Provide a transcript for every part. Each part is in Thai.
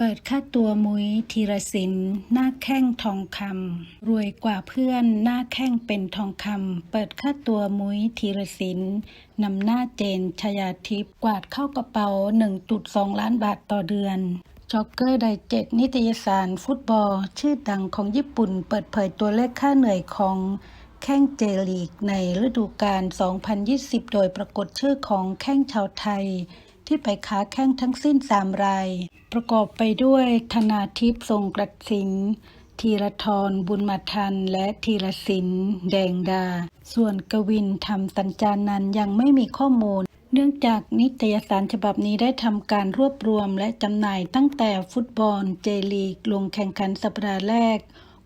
เปิดค่าตัวมุ้ยธีรศิลป์หน้าแข้งทองคำรวยกว่าเพื่อนหน้าแข้งเป็นทองคำเปิดค่าตัวมุ้ยธีรศิลป์นำหน้าเจนชยาทิพย์กวาดเข้ากระเป๋า 1.2 ล้านบาทต่อเดือนจ็อกเกอร์ไดเจ็ดนิตยสารฟุตบอล ชื่อดังของญี่ปุ่นเปิดเผยตัวเลขค่าเหนื่อยของแข้งเจลีกในฤดูกาล 2020 โดยปรากฏชื่อของแข้งชาวไทย ที่ไปค้าแข้งทั้งสิ้น 3 ราย ประกอบไปด้วยธนาทิพย์ทรงกระสินธีรทรบุญมาทัน และธีรศิลป์แดงดา ส่วนกวินทำตัญจานันยังไม่มีข้อมูล เนื่องจากนิตยสารฉบับนี้ได้ทำการรวบรวมและจำหน่ายตั้งแต่ฟุตบอลเจลีก ลงแข่งขันสัปดาห์แรก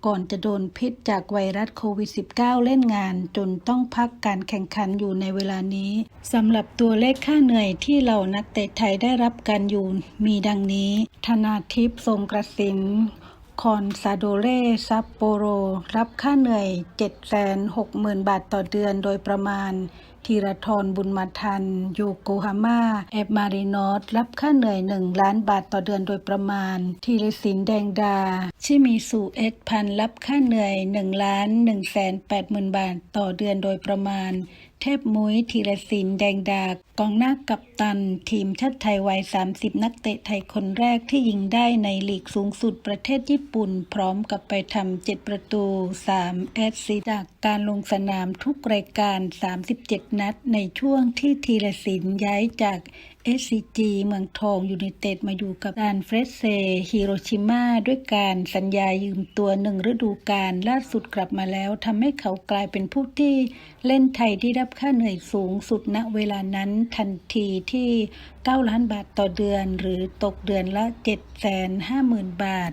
ก่อนจะโดนพิษจากไวรัสโควิด -19 เล่นงาน จนต้องพักการแข่งขันอยู่ในเวลานี้สำหรับตัวเลขค่าเหนื่อยที่เหล่านักเตะไทยได้รับการอยู่มีดังนี้ ธนาทิพย์ทรงกระสินคอนซาโดเรซัปโปโร รับค่าเหนื่อย 760,000 บาทต่อเดือนโดยประมาณ ธีรทรบุญมาทันโยโกฮาม่า แอบมารินอสรับค่าเหนื่อย 1 ล้านบาทต่อเดือนโดยประมาณ ธีรศิลป์แดงดา ชิมิสุเอสพันรับค่าเหนื่อย 1 ล้าน1แสน8หมื่นบาทต่อเดือนโดยประมาณ เทพมุ้ยธีรศิลป์แดงดากองหน้ากัปตัน ทีมชาติไทยวัย 30 นักเตะไทยคนแรกที่ยิงได้ในลีกสูงสุดประเทศญี่ปุ่น พร้อมกับไปทำ7ประตู3แอสซิจากการลงสนามทุกรายการ 37นัดในช่วงที่ธีรศิลย้ายจาก SCG เมืองทองยูไนเต็ดมาอยู่กับดานเฟรเซฮิโรชิมาด้วยการสัญญายืมตัวหนึ่งฤดูกาลล่าสุดกลับมาแล้วทำให้เขากลายเป็นผู้ที่เล่นไทยที่รับค่าเหนื่อยสูงสุดณเวลานั้นทันทีที่ 9 ล้านบาทต่อเดือน หรือตกเดือนละ 750,000 บาท